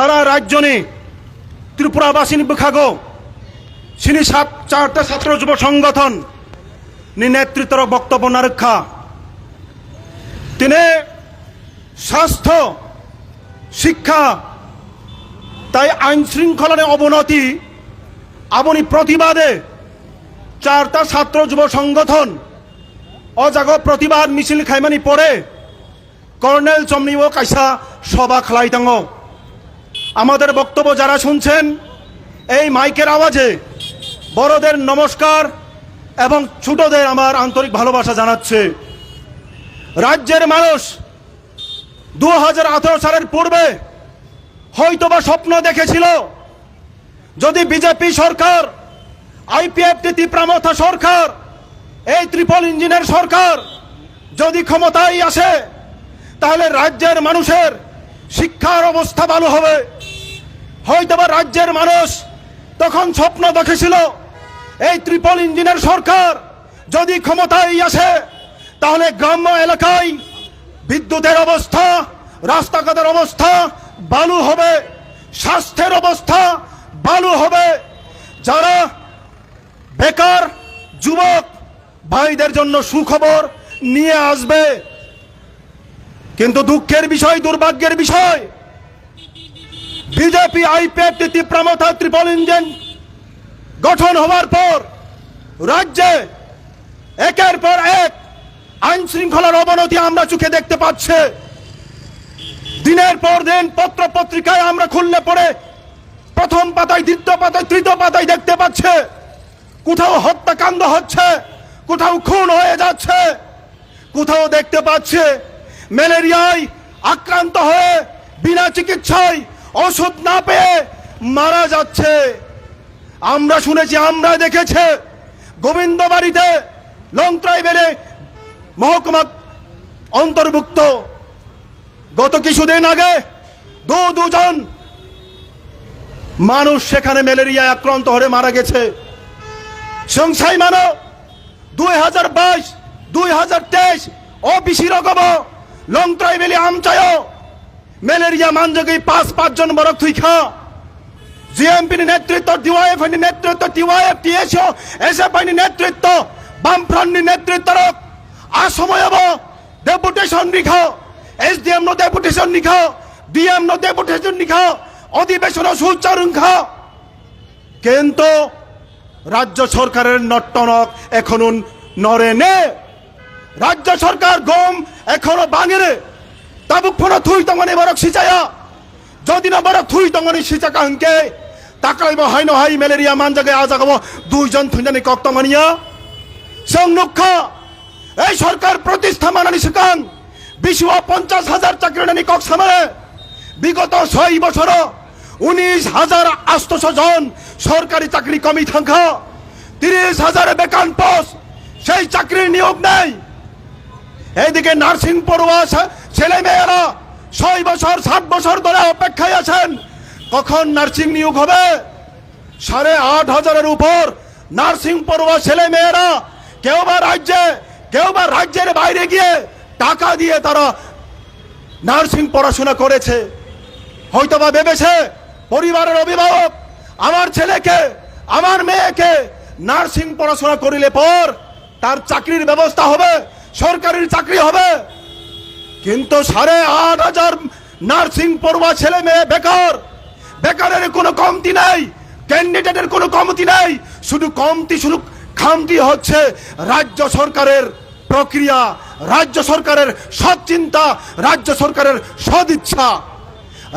সারা রাজ্যনি। ত্রিপুরাবাসী বিখাগ সিনি চারটা ছাত্র যুব সংগঠন নি নেতৃত্বর বক্তব্য না রক্ষা তিনি স্বাস্থ্য, শিক্ষা, তাই আইন শৃঙ্খলার অবনতি আপনি প্রতিবাদে চারটা ছাত্র যুব সংগঠন অজাগ প্রতিবাদ মিছিল খাইমানি পরে কর্নেল চমনিও কাইসা সভা খালাইতাঙ্গ। আমাদের বক্তব্য যারা শুনছেন, এই মাইকের আওয়াজে বড়দের নমস্কার এবং ছোটদের আমার আন্তরিক ভালোবাসা জানাচ্ছে। রাজ্যের মানুষ দু হাজার আঠারো সালের পূর্বে হয়তোবা স্বপ্ন দেখেছিল, যদি বিজেপি সরকার, আইপিএফটি তীব্রামথা সরকার, এই ত্রিপল ইঞ্জিনের সরকার যদি ক্ষমতায় আসে, তাহলে রাজ্যের মানুষের শিক্ষার অবস্থা ভালো হবে। হয়তোবা রাজ্যের মানুষ, তখন স্বপ্ন দেখেছিল, এই ত্রিপল ইঞ্জিনের সরকার যদি ক্ষমতায় আসে, তাহলে গ্রাম্য এলাকায় বিদ্যুতের অবস্থা, রাস্তাঘাটের অবস্থা ভালো হবে, স্বাস্থ্যের অবস্থা ভালো হবে। যারা বেকার যুবক, ভাইদের জন্য সুখবর নিয়ে আসবে। কিন্তু দুঃখের বিষয়, দুর্ভাগ্যের বিষয় BJP IPF Tipramotha triple engine গঠন হওয়ার পর রাজ্যে একের পর এক আইন শৃঙ্খলার অবনতি আমরা চোখে দেখতে পাচ্ছে। দিনের পর দিন পত্র পত্রিকায় আমরা খুললে পরে প্রথম পাতায়, দ্বিতীয় পাতায়, তৃতীয় পাতায় দেখতে পাচ্ছে, কোথাও হত্যাকাণ্ড হচ্ছে, কোথাও খুন হয়ে যাচ্ছে, কোথাও দেখতে পাচ্ছে, ম্যালেরিয়ায় আক্রান্ত হয়ে বিনা চিকিৎসায় ওষুধ না পেয়ে মারা যাচ্ছে। আমরা শুনেছি, আমরা দেখেছে। গোবিন্দ বাড়িতে লং ট্রাইবেলে মহকুমা অন্তর্ভুক্ত। গত কিছুদিন আগে দু দুজন মানুষ সেখানে ম্যালেরিয়ায় আক্রান্ত হয়ে মারা গেছে। সংসাই মানো, দুই হাজার বাইশ, দুই হাজার তেইশ ও রকম লং ট্রাইবেলি আমচায় ম্যালেরিয়া মানযোগী পাঁচ, পাঁচজন বড় থুই খা। জিএমপির নেতৃত্ব ডিওয়াইএফ নেতৃত্ব টিওয়াইএফ টিএসও এসএফ নেতৃত্ব বামফ্রন্টনি নেতৃত্ব আসময় ডেপুটেশন নিখ। এসডিএম নো ডেপুটেশন নিখ। ডিএম নো ডেপুটেশন নিখ। অধিবেশন সুচারুং খা। কিন্তু রাজ্য সরকারের নট্টনক এখনও নরে নে। রাজ্য সরকার গম এখনও বাঙেরে তাবুক ফোন থুই তঙ্গনে বরক সিচায়া। যদি না বরক থুই তঙ্গনে সিচা কাহকে তাকাইব হাই ন হাই ম্যালেরিয়া মান জাগে আ জাগাব দুইজন থুইজানি কক তঙ্গনিয়া। সংরক্ষ এই সরকার প্রতিষ্ঠা মানানি সিকাং বিশ্ব পঞ্চাশ হাজার চাকরি নানি কক সামারে। বিগত ছয় বছর উনিশ হাজার আটশো জন সরকারি চাকরি কমি থাকা তিরিশ হাজার বেকান পোস্ট সেই চাকরির নিয়োগ নেই। এইদিকে নার্সিং পড়ুয়া ছেলে মেয়েরা ছয় বছর, সাত বছর ধরে অপেক্ষায় আছেন। কখন নার্সিং নিয়োগ হবে? সাড়ে আট হাজারের উপর নার্সিং পড়ুয়া ছেলে মেয়েরা কেউ বা রাজ্যে, কেউ বা রাজ্যের বাইরে গিয়ে টাকা দিয়ে তারা নার্সিং পড়াশোনা করেছে। হয়তো বা ভেবেছে, পরিবারের অভিভাবক, আমার ছেলেকে, আমার মেয়েকে নার্সিং পড়াশোনা করিলে পর তার চাকরির ব্যবস্থা হবে সরকারি চাকরি হবে। কিন্তু সাড়ে আট হাজার নার্সিং পড়ুয়া ছেলে মেয়ে বেকার। বেকারের কোনো কমতি নাই ক্যান্ডিডেটের কোনো কমতি নাই। শুধু কমতি, শুধু খামতি হচ্ছে রাজ্য সরকারের প্রক্রিয়া, রাজ্য সরকারের সৎ চিন্তা রাজ্য সরকারের সদিচ্ছা।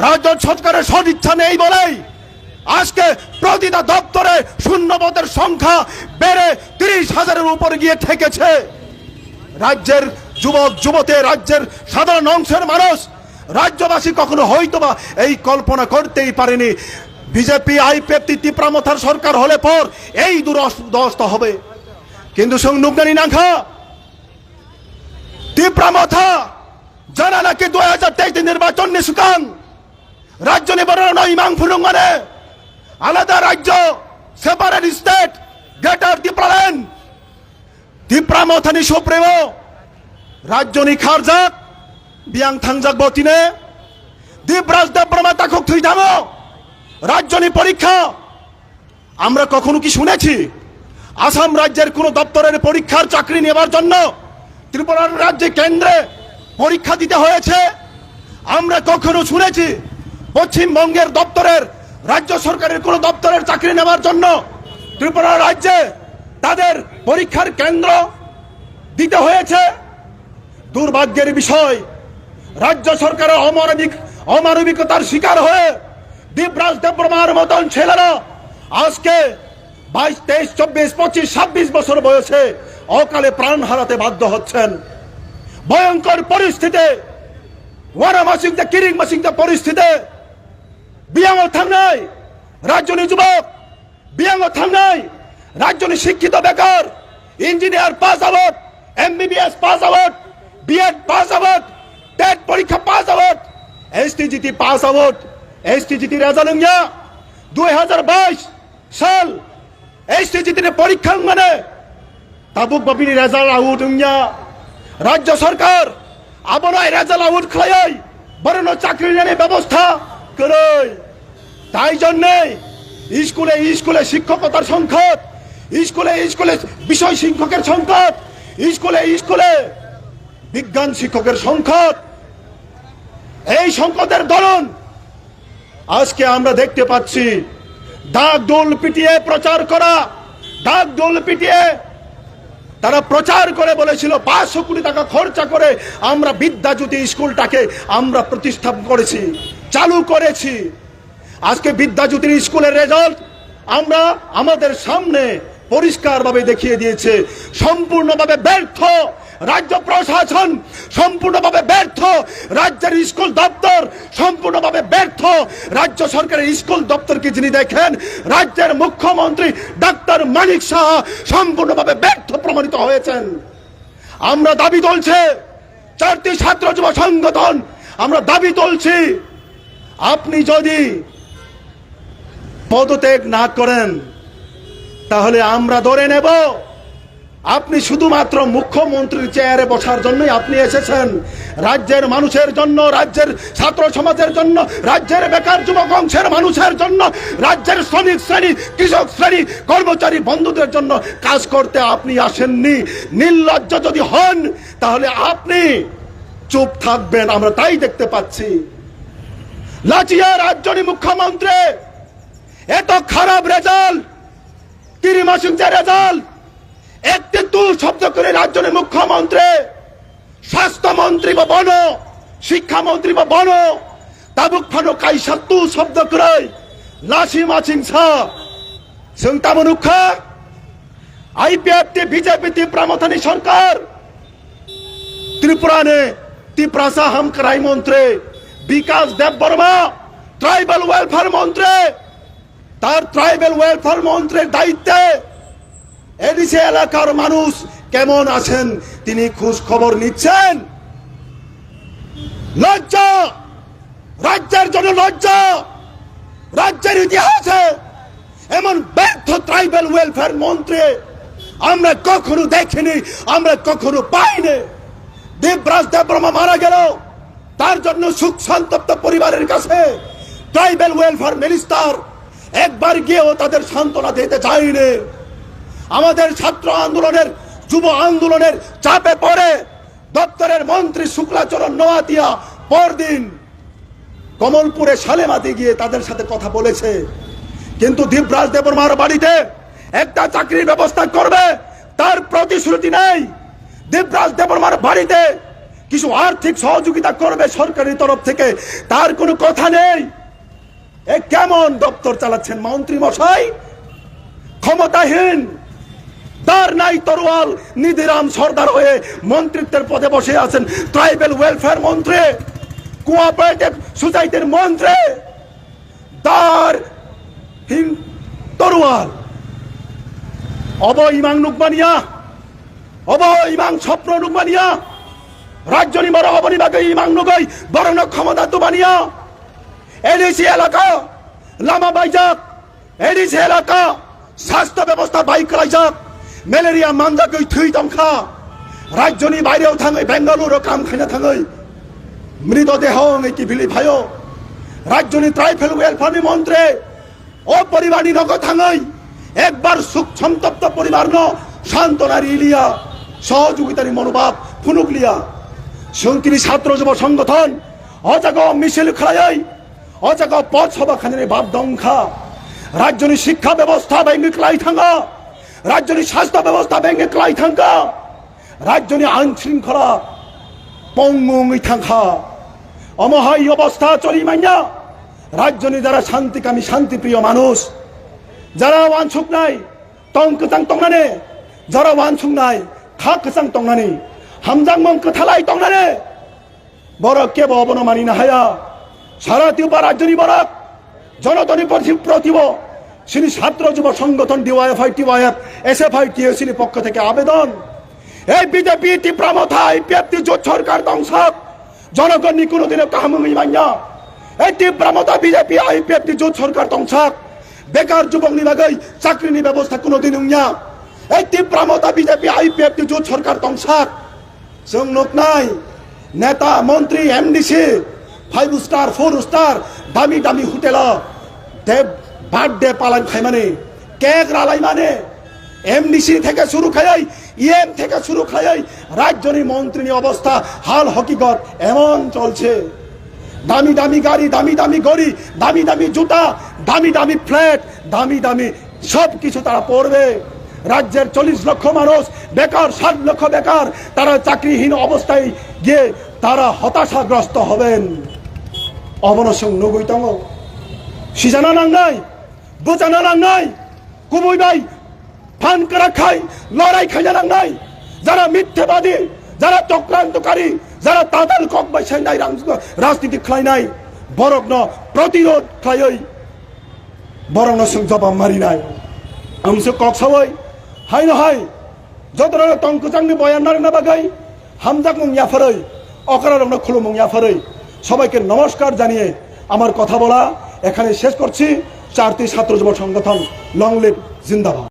রাজ্য সরকারের সদিচ্ছা নেই বলেই আজকে প্রতিটা দপ্তরে শূন্যপদের সংখ্যা বেড়ে তিরিশ হাজারের উপরে গিয়ে ঠেকেছে। রাজ্যের যুবক, যুবতী রাজ্যের সাধারণ অংশের মানুষ, রাজ্যবাসী কখনো হয়তোবা এই কল্পনা করতেই পারেনি। বিজেপি আইপিএফ তীব্রামথার সরকার হলে পর এই দুরস্ত হবে। কিন্তু সংনুগ্নানি নাখা তীব্রামথা জানা নাকি দুই হাজার তেইশ নির্বাচন নিশুকাং রাজ্য নিবারণ ইমাং ফুরুঙ্গনে আলাদা রাজ্য সেপারেট স্টেট গ্রেটার ত্রিপুরাল্যান্ড ত্রিপুরামথানি সুপ্রিমো রাজ্যনি খারজাক বিয়াং থাংজাক বতিনে। দীপরাজ দেববর্মা তাকক থুই ধামো। রাজ্যনী পরীক্ষা। আমরা কখনো কি শুনেছি, আসাম রাজ্যের কোন দপ্তরের পরীক্ষার চাকরি নেবার জন্য ত্রিপুরার রাজ্যে কেন্দ্রে পরীক্ষা দিতে হয়েছে? আমরা কখনো শুনেছি, পশ্চিমবঙ্গের দপ্তরের, রাজ্য সরকারের কোন দপ্তরের চাকরি নেবার জন্য ত্রিপুরা রাজ্যে তাদের পরীক্ষার কেন্দ্র দিতে হয়েছে? দুর্ভাগ্যের বিষয়, রাজ্য সরকারের অমানবিক, অমানবিকতার শিকার হয়ে দীপরাজ দেববর্মার মতন ছেলেরা আজকে বাইশ, তেইশ, চব্বিশ, পঁচিশ, ছাব্বিশ বছর বয়সে অকালে প্রাণ হারাতে বাধ্য হচ্ছেন। ভয়ঙ্কর পরিস্থিতি ওয়ারা মাসিকদের কিরিং মাসিকদের পরিস্থিতি বিয়াঙ্গ থামনাই রাজ্যনী যুবক বিয়াঙ্গ থামনাই রাজ্যনী শিক্ষিত বেকার, engineer pass out, MBBS pass out B Ed pass out TET পরীক্ষা pass out STGT pass out STGT result দুই হাজার বাইশ সাল এসটিজিটি পরীক্ষা মানে তাবুক বাপিনি রেজাল্ট আউট রাজ্য সরকার আবনায় রেজাল্ট আউট খাই বরণ চাকরি নেনে ব্যবস্থা করে তাই জন্যে স্কুলে স্কুলে শিক্ষকতার সংকট, স্কুলে স্কুলে বিষয় শিক্ষকের সংকট, স্কুলে স্কুলে বিজ্ঞান শিক্ষকের সংকট। এই সংকটের ধরন আজকে আমরা দেখতে পাচ্ছি, দাগ দোল পিটিয়ে প্রচার করা, দাগ দোল পিটিয়ে তারা প্রচার করে বলেছিল, পাঁচশো কোটি টাকা খরচা করে আমরা বিদ্যাজ্যোতি স্কুলটাকে আমরা প্রতিষ্ঠাপন করেছি, চালু করেছি। আজকে বিদ্যাজ্যোতির স্কুলের রেজাল্ট আমরা আমাদের সামনে পরিষ্কারভাবে দেখিয়ে দিয়েছে, সম্পূর্ণভাবে ব্যর্থ। রাজ্য প্রশাসন সম্পূর্ণভাবে ব্যর্থ। রাজ্যের স্কুল দপ্তর সম্পূর্ণভাবে ব্যর্থ। রাজ্য সরকারের স্কুল দপ্তরকে যিনি দেখেন? রাজ্যের মুখ্যমন্ত্রী ডাক্তার মানিক সাহা সম্পূর্ণভাবে ব্যর্থ প্রমাণিত হয়েছেন। আমরা দাবি তুলছে, চারটি ছাত্র যুব সংগঠন, আমরা দাবি তুলছি, আপনি যদি পদত্যাগ না করেন, তাহলে আমরা ধরে নেব। আপনি শুধুমাত্র মুখ্যমন্ত্রীর চেয়ারে বসার জন্যই আপনি এসেছেন। রাজ্যের মানুষের জন্য, রাজ্যের ছাত্র সমাজের জন্য, রাজ্যের বেকার যুবক অংশের মানুষের জন্য, রাজ্যের শ্রমিক শ্রেণি, কৃষক শ্রেণি, কর্মচারী বন্ধুদের জন্য কাজ করতে আপনি আসেননি। নির্লজ্জ যদি হন, তাহলে আপনি চুপ থাকবেন, আমরা তাই দেখতে পাচ্ছি। লাচিয়া রাজ্যনী মুখ্যমন্ত্রী, এত খারাপ রেজাল্ট তিরিমাসিক যে রেজাল্ট একটি তুল শব্দ করে রাজ্যের মুখ্যমন্ত্রী, স্বাস্থ্যমন্ত্রী বা বন, শিক্ষামন্ত্রী বা বন, তাবুক ফানো কাইসা তু শব্দ করে লাসি মাছিং सा जों তামনুখা আইপিএফটি বিজেপি ত্রিপুরামথানি সরকার ত্রিপুরা নে ত্রিপুরানে হাম হামকরাই মন্ত্রী, বিকাশ দেব বর্মা, ট্রাইবাল ওয়েলফেয়ার মন্ত্রী, তার ট্রাইবেল ওয়েলফেয়ার মন্ত্রীর দায়িত্বে এডিসি এলাকার মানুষ কেমন আছেন? তিনি খোঁজ খবর নিচ্ছেন? লজ্জা! রাজ্যের জন্য লজ্জা! রাজ্যের ইতিহাসে এমন ব্যর্থ ট্রাইবেল ওয়েলফেয়ার মন্ত্রী আমরা কখনো দেখিনি, আমরা কখনো পাইনি। দেবরাজ দেববর্মা মারা গেল। তার জন্য সুখ সন্তপ্ত পরিবারের কাছে ট্রাইবেল ওয়েলফেয়ার মিনিস্টার একবার গিয়েও তাদের সান্ত্বনা দিতে চাইনি আমাদের ছাত্র আন্দোলনের, যুব আন্দোলনের চাপে পড়ে দপ্তরের মন্ত্রী শুক্লাচরণ নোয়াতিয়া পরদিন কমলপুরে সালেমাতে গিয়ে তাদের সাথে কথা বলেছে। কিন্তু দীপরাজ দেবর্মার বাড়িতে একটা চাকরির ব্যবস্থা করবে, তার প্রতিশ্রুতি নেই। দীপরাজ দেবর্মার বাড়িতে কিছু আর্থিক সহযোগিতা করবে সরকারি তরফ থেকে, তার কোনো কথা নেই। এ কেমন দপ্তর চালাচ্ছেন মন্ত্রী মশাই? ক্ষমতাহীন। তার নাই তরোয়াল। নিধিরাম সর্দার হয়ে মন্ত্রিত্বের পদে বসে আছেন। ট্রাইবেল ওয়েলফেয়ার মন্ত্রী, কোঅপারেটিভ সোসাইটির মন্ত্রী তার তরোয়াল। অব ইমাং নুকমানিয়া অব ইমাং স্বপ্ন নুকমানিয়া, রাজ্য বড় অবনি বাকে ইমাং নুগই, বরণ ক্ষমতা তুমানিয়া এডিসি এলাকা, লামা বাইজাক এডিসি এলাকা, স্বাস্থ্য ব্যবস্থা বাইক রাইজাক। মেলেরিয়া মানজাকৈ থুই দংখা রাজ্যনি বাইরেও থাङै বেঙ্গালুরু কাম খাইনা থাङै মৃতদেহ কি বিলি ভাইও? রাজ্যনি ট্রাইফেল ওয়েলফেয়ার মন্ত্রে। অপরিবাণী নগদ থাঙই। একবার সুখ সন্তপ্ত পরিবার ন সান্ত্বনার ইলিয়া। সহযোগিতার মনোভাব ফুনুকলিয়া সংকিনী ছাত্র যুব সংগঠন, অজাগ মিছিল খেলাই অজাগ পথ সভা খানে বাপ দংখা রাজ্যনি শিক্ষা ব্যবস্থা ভেঙে ক্লাই থাঙ্গা স্বাস্থ্য ব্যবস্থা ভেঙে ক্লাই থাঙ্গা। রাজ্যনি আইন শৃঙ্খলা পঙ্গুই থাঙ্খা অমহাই অবস্থা চলি মাইয়া। রাজ্যনি যারা শান্তিকামী, শান্তিপ্রিয় মানুষ, যারা ওয়ানছুক নাই টংকচাং টংনানে যারা ওয়ানছুক নাই খা খাকচাং টংনানি হামজাং মং কথালাই টংনানে বরক কে ববন মানি না হায়া। সারা তিউবা রাজ্যনি বরক। জনতনী প্রতিব। সিনি ছাত্র যুব সংগঠন ডিওয়াইএফআই, টিওয়াইএফ, এসএফআই সিনি পক্ষ থেকে আবেদন। এই বিজেপি তীব্রামথা এই ব্যক্তি জোট সরকার ধ্বংসক জনগণ নি কোনো কোনোদিনও কাহামুমি মান্যা এই টি প্রমথা বিজেপি এই ব্যক্তি জোট সরকার ধ্বংসক বেকার যুবক নি লাগাই চাকরি নি ব্যবস্থা কোনো দিন উংয়া এই টি প্রমথা বিজেপি এই ব্যক্তি জোট সরকার ধ্বংসক সং লোক নাই। নেতা, মন্ত্রী, MDC five star four star দামি দামি হোটেল, দেব বার্থডে পালন খাই মানে কেক রালাই মানে। এমডিসি থেকে শুরু খাই ইএম থেকে শুরু খাই রাজ্যনি মন্ত্রী অবস্থা, হাল হকিকত এমন চলছে। দামি দামি গাড়ি, দামি দামি গড়ি, দামি দামি জুতা, দামি দামি ফ্ল্যাট, দামি দামি সব কিছু তারা পড়বে। রাজ্যের চল্লিশ লক্ষ মানুষ, বেকার, ষাট লক্ষ বেকার, তারা চাকরিহীন অবস্থায় গিয়ে তারা হতাশাগ্রস্ত হবেন। অবনসং নগৈতম সিজানা নাঙ্গাই বোঝানা নাঙ্গাই কুবুই নাই ফান করা খাই, লড়াই খাইয়া নাঙ্গাই যারা মিথ্যেবাদী, যারা চক্রান্তকারী, যারা তাদের কক বৈশাই নাই রাজ- রাজনীতি খাই নাই বরং প্রতিরোধ খাই বরং জবাব মারি নাই। আমসে কক সবাই হাই নহাই যতরা টংকুচাংনি বয়ান না বাগাই হামজাক মুং ইয়াফারই অকরা রং খুলুমুং ইয়াফারই সবাইকে নমস্কার জানিয়ে আমার কথা বলা এখানে শেষ করছি। চারটি ছাত্র যুব সংগঠন লং জিন্দাবাদ।